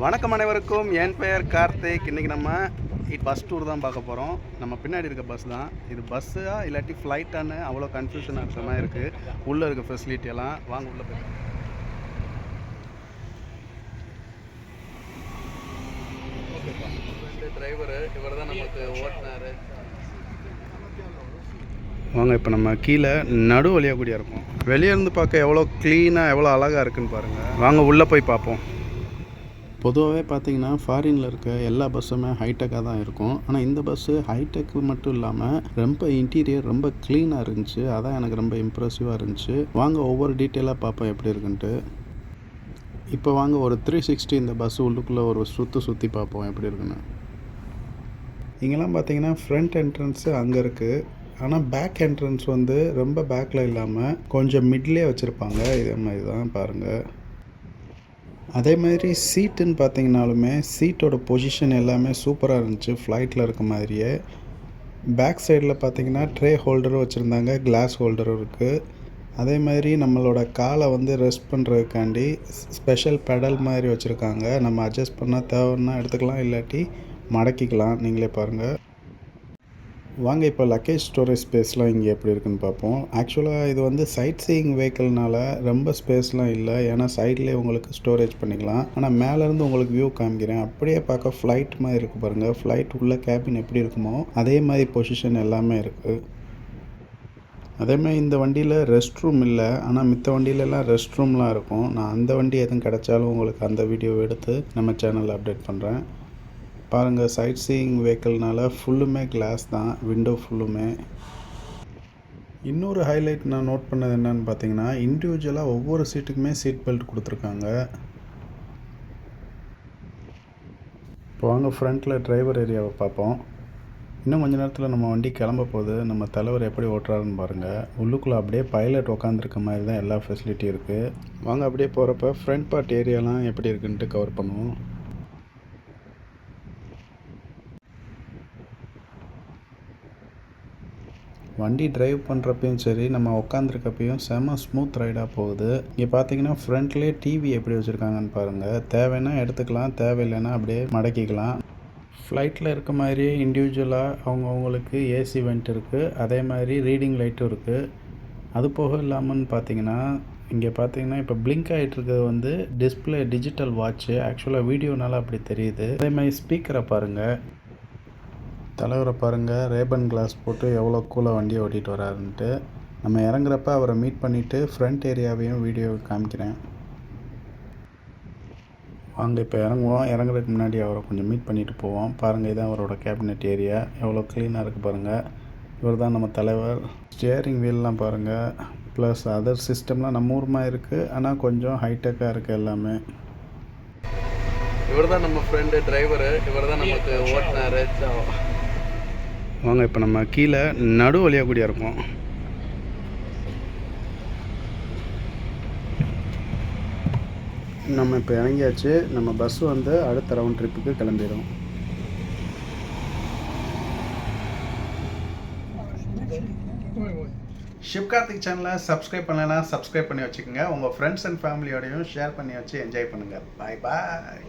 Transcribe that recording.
வணக்கம் அனைவருக்கும். என் பெயர் கார்த்திக். இன்றைக்கி நம்ம பஸ் டூர் தான் பார்க்க போகிறோம் நம்ம பின்னாடி இருக்க பஸ் தான். இது பஸ்ஸா இல்லாட்டி ஃப்ளைட்டான்னு அவ்வளோ கன்ஃபியூஷனாக இருக்கிற மாதிரி இருக்குது உள்ளே இருக்க ஃபெசிலிட்டி எல்லாம். வாங்க உள்ளே போய் டிரைவரு இவர் தான் நமக்கு ஓட்டினாரு. வாங்க இப்போ நம்ம கீழே நடு வழியாக கூடிய இருக்கோம். வெளியே இருந்து பார்க்க எவ்வளோ க்ளீனாக எவ்வளோ அழகாக இருக்குன்னு பாருங்கள் வாங்க உள்ளே போய் பார்ப்போம். பொதுவாகவே பார்த்தீங்கன்னா ஃபாரினில் இருக்க எல்லா பஸ்ஸுமே ஹைடெக்காக தான் இருக்கும். ஆனால் இந்த பஸ்ஸு ஹைடெக் மட்டும் இல்லாமல் ரொம்ப இன்டீரியர் ரொம்ப க்ளீனாக இருந்துச்சு. அதான் எனக்கு ரொம்ப இம்ப்ரெசிவாக இருந்துச்சு. வாங்க ஒவ்வொரு டீட்டெயிலாக பார்ப்போம் எப்படி இருக்குன்ட்டு. இப்போ வாங்க ஒரு த்ரீ சிக்ஸ்டி இந்த பஸ் உள்ளுக்குள்ளே ஒரு சுற்றி சுற்றி பார்ப்போம் எப்படி இருக்குன்னு. இங்கெல்லாம் பார்த்தீங்கன்னா ஃப்ரண்ட் என்ட்ரன்ஸு அங்கே இருக்குது ஆனால் பேக் என்ட்ரன்ஸ் வந்து ரொம்ப பேக்கில் இல்லாமல் கொஞ்சம் மிட்லேயே வச்சுருப்பாங்க. இதே மாதிரி தான் பாருங்கள் அதே மாதிரி சீட்டுன்னு பார்த்தீங்கனாலுமே சீட்டோட பொசிஷன் எல்லாமே சூப்பராக இருந்துச்சு. ஃப்ளைட்டில் இருக்க மாதிரியே. பேக் சைடில் பார்த்தீங்கன்னா ட்ரே ஹோல்டரும் வச்சுருந்தாங்க. கிளாஸ் ஹோல்டரும் இருக்குது அதே மாதிரி நம்மளோட காலை வந்து ரெஸ்ட் பண்ணுறதுக்காண்டி ஸ்பெஷல் பெடல் மாதிரி வச்சுருக்காங்க. நம்ம அட்ஜஸ்ட் பண்ணால் தேவைன்னா எடுத்துக்கலாம் இல்லாட்டி மடக்கிக்கலாம். நீங்களே பாருங்கள் வாங்க இப்போ லக்கேஜ் ஸ்டோரேஜ் ஸ்பேஸ்லாம் இங்கே எப்படி இருக்குன்னு பார்ப்போம். ஆக்சுவலாக இது வந்து சைட் சீயிங் வெஹிக்கிள்னால ரொம்ப ஸ்பேஸ்லாம் இல்லை. ஏன்னா சைட்லேயே உங்களுக்கு ஸ்டோரேஜ் பண்ணிக்கலாம். ஆனால் மேலேருந்து உங்களுக்கு வியூ காமிக்கிறேன். அப்படியே பார்க்க ஃப்ளைட் மாதிரி இருக்குது பாருங்கள் ஃப்ளைட் உள்ள கேபின் எப்படி இருக்குமோ அதே மாதிரி பொசிஷன் எல்லாமே இருக்குது அதே மாதிரி இந்த வண்டியில் ரெஸ்ட் ரூம் இல்லை. ஆனால் மித்த வண்டியிலலாம் ரெஸ்ட் ரூம்லாம் இருக்கும். நான் அந்த வண்டி எதுவும் கிடைச்சாலும் உங்களுக்கு அந்த வீடியோ எடுத்து நம்ம சேனலில் அப்டேட் பண்ணுறேன் பாருங்கள் சைட் சீயிங் வெஹிக்கிள்னால ஃபுல்லுமே கிளாஸ் தான் விண்டோ ஃபுல்லுமே இன்னொரு ஹைலைட் நான் நோட் பண்ணது என்னன்னு பார்த்தீங்கன்னா இண்டிவிஜுவலாக ஒவ்வொரு சீட்டுக்குமே சீட் பெல்ட் கொடுத்துருக்காங்க. இப்போ வாங்க ஃப்ரண்ட்டில் டிரைவர் ஏரியாவை பார்ப்போம். இன்னும் கொஞ்ச நேரத்தில் நம்ம வண்டி கிளம்ப போகுது. நம்ம தலைவர் எப்படி ஓட்டுறாருன்னு பாருங்கள் உள்ளுக்குள்ளே அப்படியே பைலட் உட்காந்துருக்க மாதிரி தான் எல்லா ஃபெசிலிட்டியும் இருக்குது வாங்க அப்படியே போகிறப்ப ஃப்ரண்ட் பார்ட் ஏரியாலாம் எப்படி இருக்குன்ட்டு கவர் பண்ணுவோம். வண்டி டிரைவ் பண்ணுறப்பையும் சரி நம்ம உட்காந்துருக்கப்பையும் செம ஸ்மூத் ரைடாக போகுது. இங்கே பார்த்தீங்கன்னா ஃப்ரண்ட்லேயே டிவி எப்படி வச்சுருக்காங்கன்னு பாருங்கள் தேவைன்னா எடுத்துக்கலாம் தேவையில்லைன்னா அப்படியே மடக்கிக்கலாம். ஃப்ளைட்டில் இருக்க மாதிரியே இண்டிவிஜுவலாக அவங்கவுங்களுக்கு ஏசி வெண்ட் இருக்குது அதே மாதிரி ரீடிங் லைட்டும் இருக்குது அது போக இல்லாமல்னு பார்த்தீங்கன்னா இங்கே பார்த்தீங்கன்னா இப்போ பிளிங்க் ஆகிட்டு இருக்கிறது வந்து டிஸ்பிளே டிஜிட்டல் வாட்ச்சு ஆக்சுவலாக வீடியோனால அப்படி தெரியுது. அதே மாதிரி ஸ்பீக்கரை பாருங்கள் தலைவரை பாருங்கள் ரேபன் கிளாஸ் போட்டு எவ்வளோ கூலாக வண்டியை ஓட்டிகிட்டு வராருன்ட்டு. நம்ம இறங்குறப்ப அவரை மீட் பண்ணிவிட்டு ஃப்ரண்ட் ஏரியாவையும் வீடியோ காமிக்கிறேன். வாங்க இப்போ இறங்குவோம். இறங்குறதுக்கு முன்னாடி அவரை கொஞ்சம் மீட் பண்ணிட்டு போவோம். பாருங்கள் இதான் அவரோட கேபினெட் ஏரியா எவ்வளோ க்ளீனாக இருக்குது பாருங்கள் இவர் தான் நம்ம தலைவர். ஸ்டியரிங் வீல்லாம் பாருங்கள் ப்ளஸ் அதர் சிஸ்டம்லாம் நம்ம ஊர்மாக இருக்குது ஆனால் கொஞ்சம் ஹைடெக்காக இருக்குது எல்லாமே. இவர் தான் நம்ம ஃப்ரெண்டு டிரைவரு இவர் தான் நமக்கு ஓட்டினார் வாங்க இப்போ நம்ம கீழே நடு வழியாக கூடிய இருக்கோம். நம்ம இப்போ இறங்கியாச்சு. நம்ம பஸ் வந்து அடுத்த ரவுண்ட் ட்ரிப்புக்கு கிளம்பிடும் ஷிப்கார்த்திக் சேனலை சப்ஸ்கிரைப் பண்ணலைன்னா சப்ஸ்கிரைப் பண்ணி வச்சுக்கோங்க. உங்கள் ஃப்ரெண்ட்ஸ் அண்ட் ஃபேமிலியோடையும் ஷேர் பண்ணி வச்சு என்ஜாய் பண்ணுங்கள் பாய் பாய்